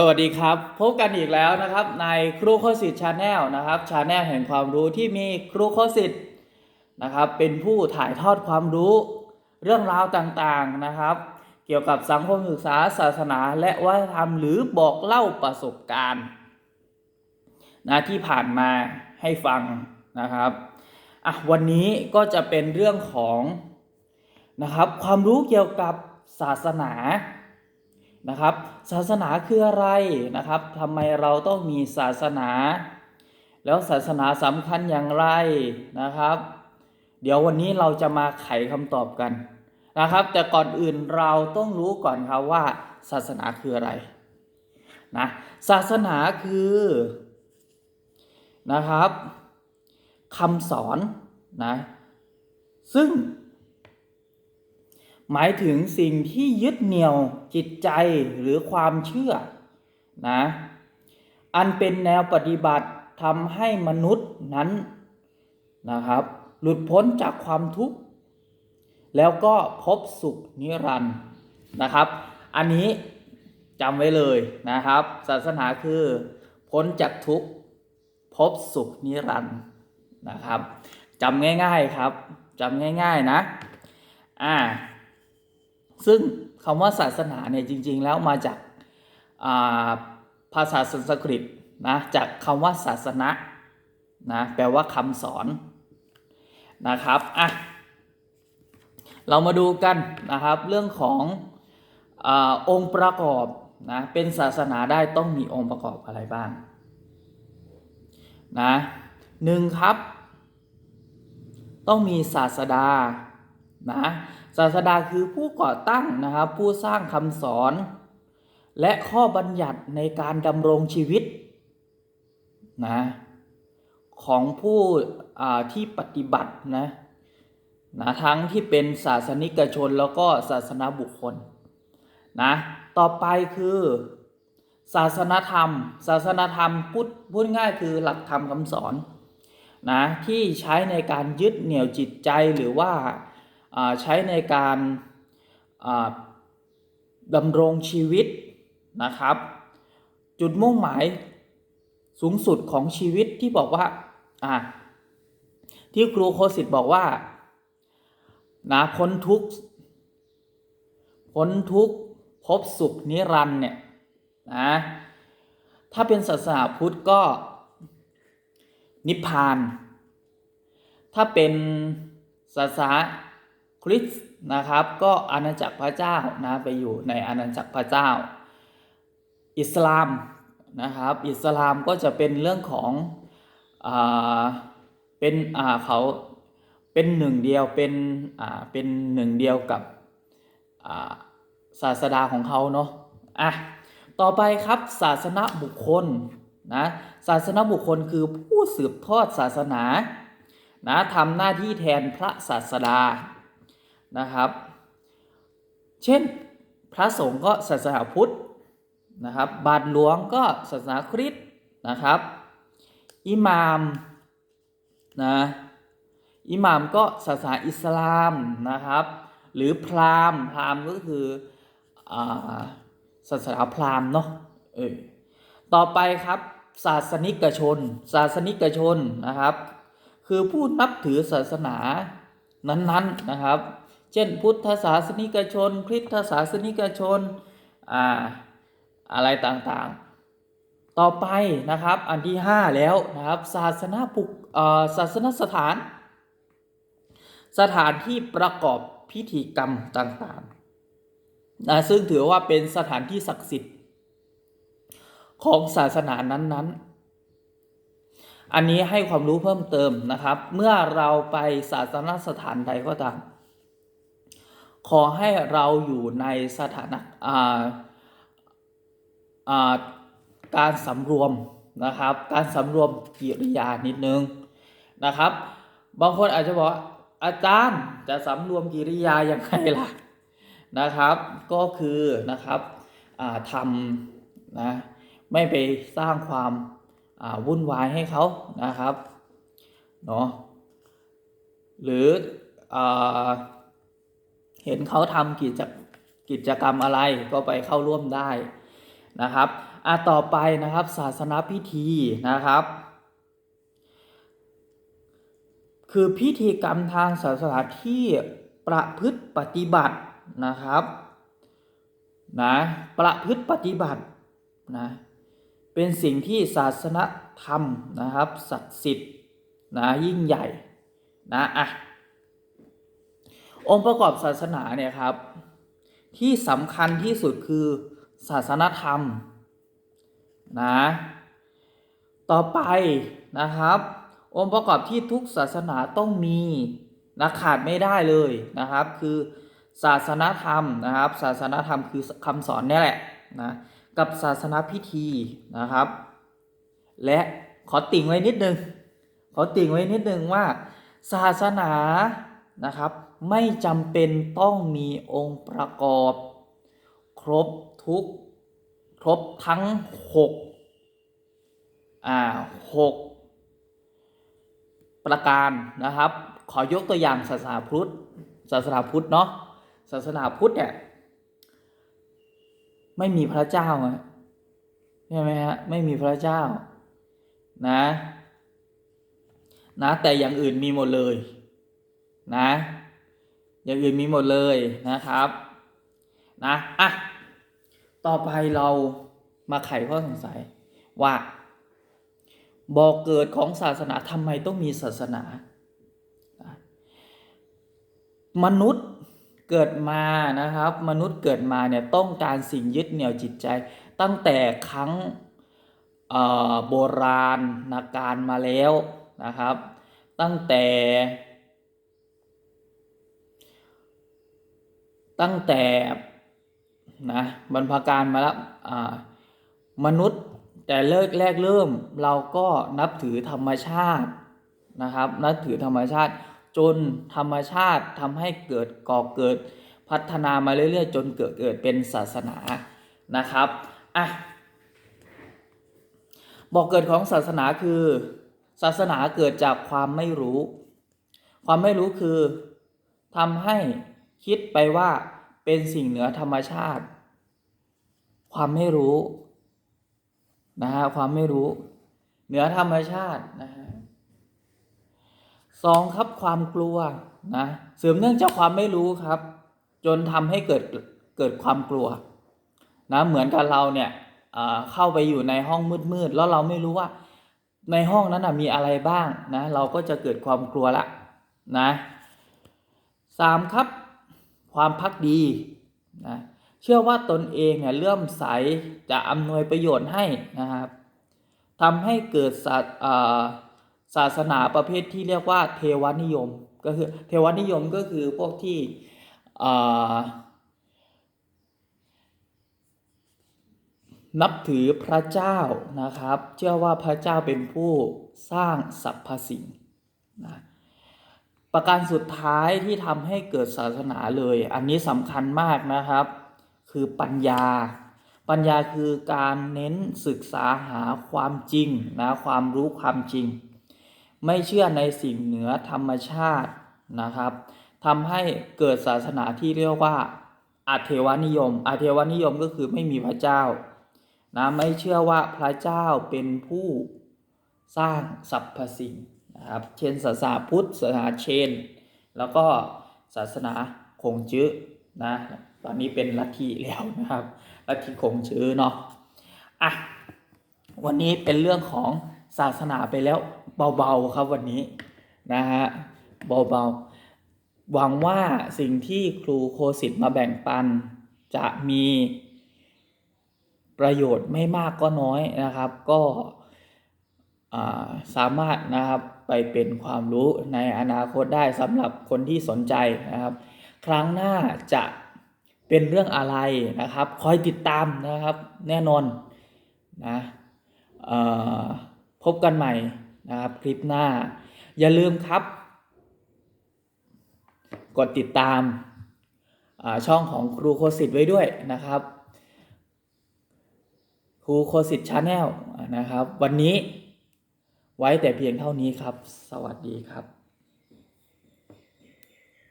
สวัสดีครับ พบกันอีกแล้วนะครับ ในครูโคสิทธิ์ชาแนลนะครับชาแนลแห่งความรู้ที่มีครูโคสิทธิ์นะครับ เป็นผู้ถ่ายทอดความรู้ เรื่องราวต่างๆนะครับ เกี่ยวกับสังคมศึกษาศาสนา และวัฒนธรรมหรือบอกเล่าประสบการณ์นะที่ผ่านมาให้ฟังนะครับอะวันนี้ก็จะเป็นเรื่องของนะครับความรู้เกี่ยวกับศาสนา นะครับ ศาสนาคืออะไรนะครับทำไมเราต้องมีศาสนา แล้วศาสนาสำคัญอย่างไรนะครับ เดี๋ยววันนี้เราจะมาไขคำตอบกันนะครับ แต่ก่อนอื่นเราต้องรู้ก่อนครับว่า ศาสนาคืออะไรนะศาสนาคือนะครับคำสอนนะซึ่ง หมายถึงสิ่งที่ยึดเหนี่ยวจิตใจหรือความเชื่อนะอันเป็นแนวปฏิบัติทำให้มนุษย์นั้นนะครับ หลุดพ้นจากความทุกข์ แล้วก็พบสุขนิรันดร์นะครับ อันนี้จำไว้เลยนะครับ ศาสนาคือพ้นจากทุกข์พบสุขนิรันดร์นะครับจำง่าย ๆครับจำง่าย ๆ นะ อ่า ซึ่งคำว่าศาสนาเนี่ยจริง ๆ แล้วมาจากาภาษาสันสกฤตนะจากคำว่าศาสนะนะแปลว่าคำสอนนะครับอะเรามาดูกันนะครับเรื่องของอองค์ประกอบนะเป็นศาสนาได้ต้องมีองค์ประกอบอะไรบ้างนะหนึ่งครับ ต้องมีศาสดานะ ศาสดาคือผู้ก่อตั้งนะครับผู้สร้างคำสอน และข้อบัญญัติในการดำรงชีวิตนะของผู้ที่ปฏิบัตินะนะทั้งที่เป็นศาสนิกชนแล้วก็ศาสนาบุคคลนะต่อไปคือศาสนธรรม ศาสนธรรมพูดพูดง่ายคือหลักธรรมคำสอนนะที่ใช้ในการยึดเหนี่ยวจิตใจหรือว่า ใช้ในการดำรงชีวิตนะครับ จุดมุ่งหมายสูงสุดของชีวิตที่บอกว่าที่ครูโคสิตบอกว่านะพ้นทุกพ้นทุกพบสุขนิรันเนี่ยนะถ้าเป็นศาสนาพุทธก็นิพพาน ถ้าเป็นศาสนา ริสต์นะครับ ก็อาณาจักรพระเจ้านะไปอยู่ในอาณาจักรพระเจ้า อิสลามนะครับ อิสลามก็จะเป็นเรื่องของอ่าเป็นอ่าเขาเป็นหนึ่งเดียวเป็นอ่าเป็นหนึ่งเดียวกับอ่าศาสดาของเขาเนาะอะต่อไปครับศาสนาบุคคลนะศาสนาบุคคลคือผู้สืบทอดศาสนานะทำหน้าที่แทนพระศาสดา นะครับ เช่นพระสงฆ์ก็ศาสนาพุทธนะครับบาทหลวงก็ศาสนาคริสต์นะครับอิหมามนะอิหมามก็ศาสนาอิสลามนะครับ หรือพราหมณ์พราหมณ์ก็คือศาสนาพราหมณ์เนาะเออต่อไปครับศาสนิกชน ศาสนิกชนนะครับ คือผู้นับถือศาสนานั้นๆนะครับ เช่น พุทธศาสนิกชน คริสตศาสนิกชนอ่าอะไรต่างๆ ต่อไปนะครับอันที่ 5 แล้วนะครับศาสนาปุกศาสนสถาน สถานที่ประกอบพิธีกรรมต่างๆนะซึ่งถือว่าเป็นสถานที่ศักดิ์สิทธิ์ของศาสนานั้นๆอันนี้ให้ความรู้เพิ่มเติมนะครับ เมื่อเราไปศาสนสถานใดก็ตาม ขอให้เราอยู่ในสถานะการสำรวมนะครับ การสำรวมกิริยานิดนึงนะครับ บางคนอาจจะบอกอาจารย์จะสำรวมกิริยาอย่างไรล่ะนะครับ ก็คือนะครับทำนะไม่ไปสร้างความวุ่นวายให้เขานะครับเนาะหรืออ เห็นเขาทำกิจกิจกรรมอะไรก็ไปเข้าร่วมได้นะครับอะต่อไปนะครับศาสนาพิธีนะครับ คือพิธีกรรมทางศาสนาที่ประพฤติปฏิบัตินะครับนะประพฤติปฏิบัตินะเป็นสิ่งที่ศาสนธรรมนะครับศักดิ์สิทธิ์นะยิ่งใหญ่นะอะ องค์ประกอบศาสนาเนี่ยครับ ที่สำคัญที่สุดคือศาสนธรรมนะต่อไปนะครับ องค์ประกอบที่ทุกศาสนาต้องมีนะขาดไม่ได้เลยนะครับ คือศาสนธรรมนะครับ ศาสนธรรมคือคำสอนนี่แหละนะกับศาสนาพิธีนะครับ และขอติ่งไว้นิดนึงขอติ่งไว้นิดนึงว่าศาสนานะครับ ไม่จำเป็นต้องมีองค์ประกอบ ครบทุก ครบทั้งหกอ่าหกประการนะครับ ขอยกตัวอย่างศาสนาพุทธศาสนาพุทธเนาะศาสนาพุทธเนี่ยไม่มีพระเจ้าอะใช่ไหมฮะไม่มีพระเจ้านะนะแต่อย่างอื่นมีหมดเลยนะ อย่างอื่นมีหมดเลยนะครับนะอะต่อไปเรามาไขข้อสงสัยว่าบอกเกิดของศาสนาทำไมต้องมีศาสนา มนุษย์เกิดมานะครับ มนุษย์เกิดมาเนี่ยต้องการสิ่งยึดเหนี่ยวจิตใจ ตั้งแต่ครั้งโบราณนาการมาแล้วนะครับ ตั้งแต่ ตั้งแต่นะบรรพการมาแล้วมนุษย์แต่เลิกแรกเริ่มเราก็นับถือธรรมชาตินะครับ นับถือธรรมชาติจนธรรมชาติทำให้เกิดก่อเกิดพัฒนามาเรื่อยๆ จนเกิดเกิดเป็นศาสนานะครับอะบอกเกิดของศาสนาคือ ศาสนาเกิดจากความไม่รู้ ความไม่รู้คือทำให้ คิดไปว่าเป็นสิ่งเหนือธรรมชาติ ความไม่รู้นะฮะความไม่รู้ เหนือธรรมชาตินะฮะสองครับความกลัวนะเสริมเนื่องจากความไม่รู้ครับ จนทำให้เกิดเกิดความกลัวนะเหมือนกับเราเนี่ยเข้าไปอยู่ในห้องมืดๆแล้วเราไม่รู้ว่า ในห้องนั้นมีอะไรบ้างนะเราก็จะเกิดความกลัวละนะสามครับ ความพักดีนะเชื่อว่าตนเองเนี่ยเลื่อมใสจะอำนวยประโยชน์ให้นะครับทำให้เกิดศาศาสนาประเภทที่เรียกว่าเทวนิยมก็คือเทวนิยมก็คือพวกที่นับถือพระเจ้านะครับ เชื่อว่าพระเจ้าเป็นผู้สร้างสรรพสิ่งนะ ประการสุดท้ายที่ทำให้เกิดศาสนาเลย อันนี้สำคัญมากนะครับ คือปัญญา ปัญญาคือการเน้นศึกษาหาความจริงนะความรู้ความจริง ไม่เชื่อในสิ่งเหนือธรรมชาตินะครับทำให้เกิดศาสนาที่เรียกว่าอาเทวนิยมอาเทวนิยมก็คือไม่มีพระเจ้านะไม่เชื่อว่าพระเจ้าเป็นผู้สร้างสรรพสิ่ง นะครับเช่นศาสนาพุทธศาสนาเชน แล้วก็ศาสนาคงจื้อนะตอนนี้เป็นลัทธิแล้วนะครับลัทธิคงชื่อเนาะอะวันนี้เป็นเรื่องของศาสนาไปแล้วเบาๆครับวันนี้นะฮะเบาๆ หวังว่าสิ่งที่ครูโคสิตมาแบ่งปัน จะมีประโยชน์ไม่มากก็น้อยนะครับ ก็สามารถนะครับ ไปเป็นความรู้ในอนาคตได้สำหรับคนที่สนใจนะครับ ครั้งหน้าจะเป็นเรื่องอะไรนะครับ คอยติดตามนะครับแน่นอนนะพบกันใหม่นะครับคลิปหน้า อย่าลืมครับ กดติดตามช่องของครูโคสิตไว้ด้วยนะครับครูโคสิตชาแนลนะครับ วันนี้ ไว้แต่เพียงเท่านี้ครับ สวัสดีครับ